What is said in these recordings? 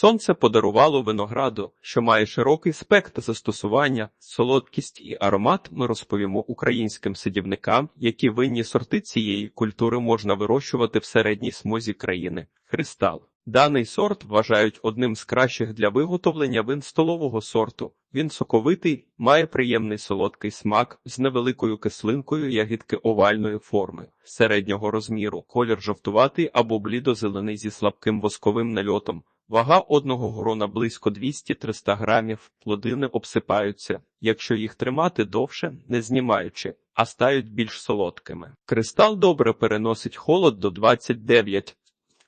Сонце подарувало винограду, що має широкий спектр застосування, солодкість і аромат. Ми розповімо українським садівникам, які винні сорти цієї культури можна вирощувати в середній смузі країни. Кристал. Даний сорт вважають одним з кращих для виготовлення вин столового сорту. Він соковитий, має приємний солодкий смак з невеликою кислинкою ягідки овальної форми, середнього розміру, колір жовтуватий або блідо-зелений зі слабким восковим нальотом. Вага одного грона близько 200-300 грамів, плоди не обсипаються, якщо їх тримати довше, не знімаючи, а стають більш солодкими. Кристал добре переносить холод до 29.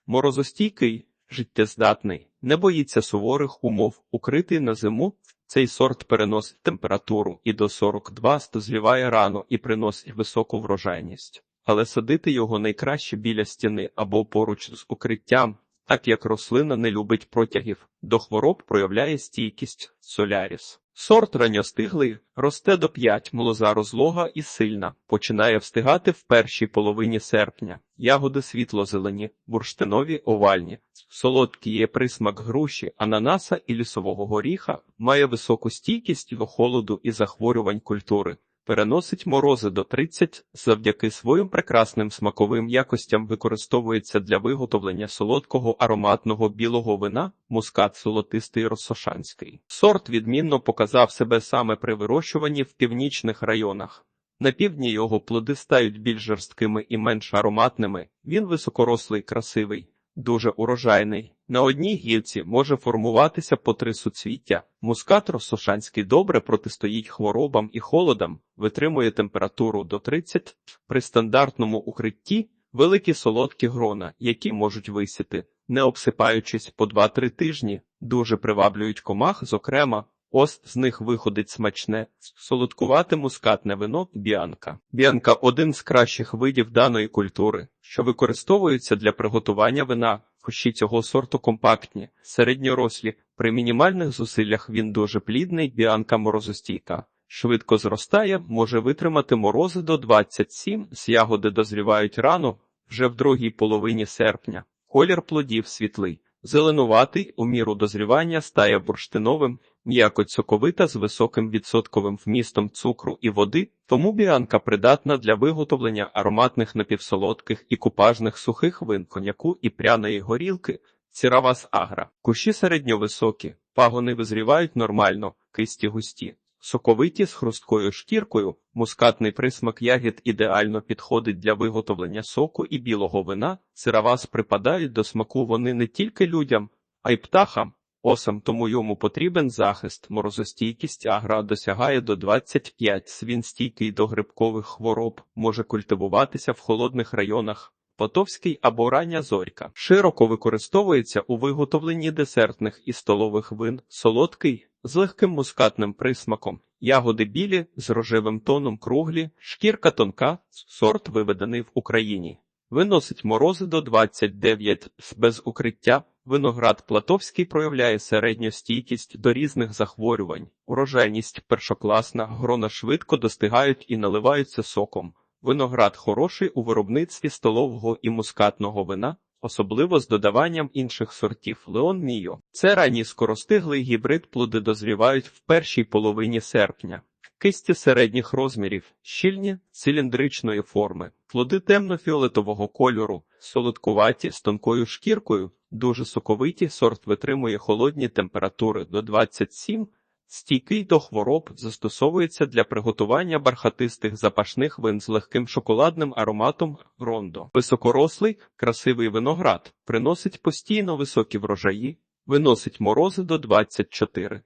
Морозостійкий, життєздатний, не боїться суворих умов, укритий на зиму. Цей сорт переносить температуру і до 42 стозріває рано і приносить високу врожайність. Але садити його найкраще біля стіни або поруч з укриттям, так як рослина не любить протягів, до хвороб проявляє стійкість соляріс. Сорт ранньостиглий, росте до 5, молоза розлога і сильна, починає встигати в першій половині серпня. Ягоди світло-зелені, бурштинові овальні. Солодкий є присмак груші, ананаса і лісового горіха, має високу стійкість до холоду і захворювань культури. Переносить морози до 30, завдяки своїм прекрасним смаковим якостям використовується для виготовлення солодкого ароматного білого вина, мускат солотистий росошанський. Сорт відмінно показав себе саме при вирощуванні в північних районах. На півдні його плоди стають більш жорсткими і менш ароматними. Він високорослий, красивий, дуже урожайний. На одній гілці може формуватися по три суцвіття. Мускат росошанський добре протистоїть хворобам і холодам, витримує температуру до 30. При стандартному укритті великі солодкі грона, які можуть висіти, не обсипаючись по 2-3 тижні, дуже приваблюють комах, зокрема. Ось з них виходить смачне, солодкувате мускатне вино біанка. Біанка один з кращих видів даної культури, що використовується для приготування вина. Кущі цього сорту компактні, середньорослі. При мінімальних зусиллях він дуже плідний, біанка морозостійка. Швидко зростає, може витримати морози до 27, з ягоди дозрівають рано, вже в другій половині серпня. Колір плодів світлий, зеленуватий, у міру дозрівання стає бурштиновим, м'якоть соковита з високим відсотковим вмістом цукру і води, тому біанка придатна для виготовлення ароматних напівсолодких і купажних сухих вин коньяку і пряної горілки, ціравас агра. Кущі середньовисокі, пагони визрівають нормально, кисті густі. Соковиті з хрусткою шкіркою, мускатний присмак ягід ідеально підходить для виготовлення соку і білого вина. Сиравас припадають до смаку вони не тільки людям, а й птахам. Осам тому йому потрібен захист, морозостійкість агра досягає до 25, свін стійкий до грибкових хвороб, може культивуватися в холодних районах. Потовський або рання зорька широко використовується у виготовленні десертних і столових вин, солодкий з легким мускатним присмаком, ягоди білі з рожевим тоном круглі, шкірка тонка, сорт виведений в Україні. Виносить морози до 29 без укриття. Виноград Платовський проявляє середню стійкість до різних захворювань, урожайність першокласна, грона швидко достигають і наливаються соком. Виноград хороший у виробництві столового і мускатного вина, особливо з додаванням інших сортів Леон Міо. Це ранній скоростиглий гібрид плоди дозрівають в першій половині серпня. Кисті середніх розмірів, щільні, циліндричної форми, плоди темно-фіолетового кольору, солодкуваті з тонкою шкіркою, дуже соковиті, сорт витримує холодні температури до 27, стійкий до хвороб, застосовується для приготування бархатистих запашних вин з легким шоколадним ароматом рондо. Високорослий, красивий виноград, приносить постійно високі врожаї, виносить морози до 24,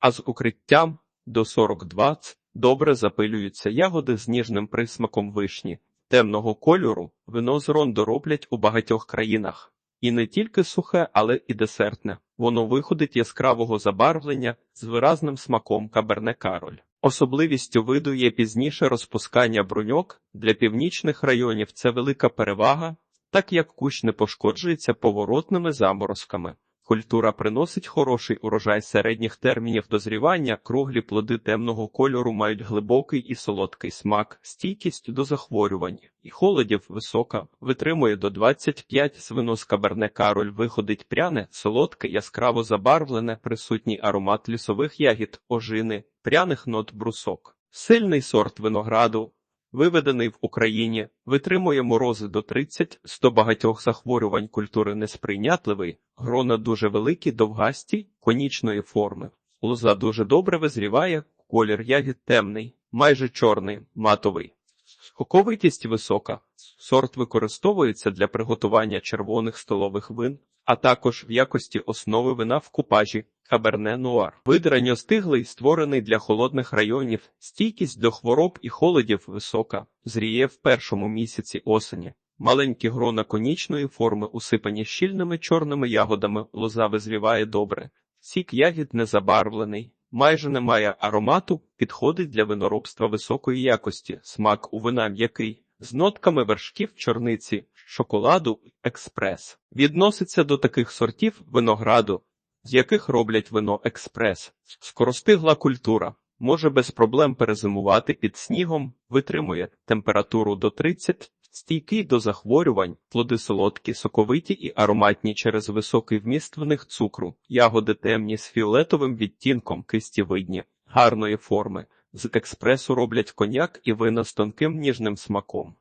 а з укриттям до 42 добре запилюються ягоди з ніжним присмаком вишні, темного кольору, вино з рондо роблять у багатьох країнах. І не тільки сухе, але і десертне. Воно виходить яскравого забарвлення з виразним смаком каберне кароль. Особливістю виду є пізніше розпускання бруньок. Для північних районів це велика перевага, так як кущ не пошкоджується поворотними заморозками. Культура приносить хороший урожай середніх термінів дозрівання, круглі плоди темного кольору мають глибокий і солодкий смак, стійкість до захворювань і холодів висока, витримує до 25 свино з каберне кароль виходить пряне, солодке, яскраво забарвлене, присутній аромат лісових ягід, ожини, пряних нот брусок. Сильний сорт винограду, виведений в Україні, витримує морози до 30, до багатьох захворювань культури несприйнятливий, грона дуже великі, довгасті, конічної форми. Лоза дуже добре визріває, колір ягід темний, майже чорний, матовий. Соковитість висока. Сорт використовується для приготування червоних столових вин, а також в якості основи вина в купажі Каберне Нуар. Вид ранньостиглий, створений для холодних районів, стійкість до хвороб і холодів висока, зріє в першому місяці осені. Маленькі грона конічної форми усипані щільними чорними ягодами, лоза визріває добре. Сік ягід не забарвлений, майже немає аромату, підходить для виноробства високої якості, смак у вина м'який, з нотками вершків чорниці, шоколаду, експрес. Відноситься до таких сортів винограду, з яких роблять вино експрес. Скоростигла культура. Може без проблем перезимувати під снігом, витримує температуру до 30, стійкий до захворювань, плоди солодкі, соковиті і ароматні через високий вміст в них цукру, ягоди темні з фіолетовим відтінком, кистєвидні, гарної форми. З експресу роблять коньяк і вина з тонким ніжним смаком.